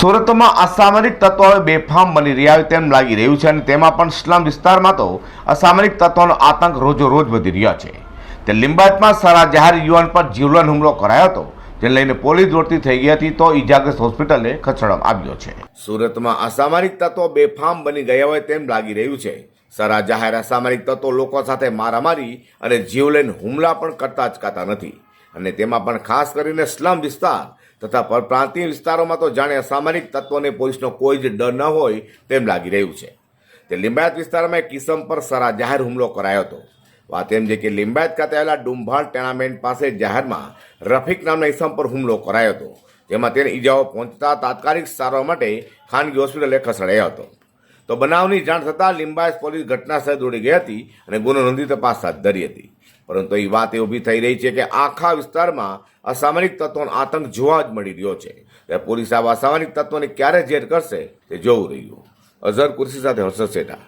સુરતમાં અસામરિક તત્વો હવે બેફામ બની રહ્યા હોય તેમ લાગી રહ્યું છે અને તેમાં પણ સ્લમ વિસ્તારમાં તો અસામરિક તત્વોનો આતંક રોજો રોજ વધી રહ્યો છે. તે લિંબાયતમાં સારા જાહેર યુવાન પર જીવલન હુમલો કરાયો હતો. જેને લઈને પોલીસ દોડતી થઈ ગઈ હતી તો ઇજાગ્રસ્ત હોસ્પિટલે ખસેડવામાં આવ્યો છે. સુરતમાં અસામરિક તત્વો બેફામ બની ગયા હોય તેમ લાગી રહ્યું છે. સારા જાહેર અસામરિક તત્વો લોકો સાથે મારામારી અને જીવલેન હુમલા પણ કરતા અચકાતા નથી. અને તેમાં પણ ખાસ કરીને સ્લમ વિસ્તાર તથા પરપ્રાંતીય વિસ્તારોમાં તો જાણે અસામરિક તત્વોને પોલીસનો કોઈ જ ડર ન હોય તેમ લાગી રહ્યું છે. તે લિંબાયત વિસ્તારમાં એક કિસમ પર સરા જાહેર હુમલો કરાયો હતો. વાત એમ છે કે લિંબાયત ખાતે આવેલા ડુંભાળ ટેનામેન્ટ પાસે જાહેરમાં રફીક નામના ઇસમ પર હુમલો કરાયો હતો, જેમાં તેને ઈજાઓ પહોંચતા તાત્કાલિક સારવાર માટે ખાનગી હોસ્પિટલે ખસેડાયો હતો. તો બનાવની જાણ થતાં લિંબાયત પોલીસ ઘટના સ્થળે દોડી ગઈ હતી અને ગુનો નોંધી તપાસ હાથ ધરી હતી. પરંતુ એ વાત એ ઊભી થઈ રહી છે કે આખા વિસ્તારમાં અસામાનિક તત્વોનો આતંક જોવા જ મળી રહ્યો છે. ત્યારે પોલીસ આવા અસામાનિક તત્વોને ક્યારે જેર કરશે તે જોવું રહ્યું. અઝર કુર્સી સાથે હર્ષદ શેઠા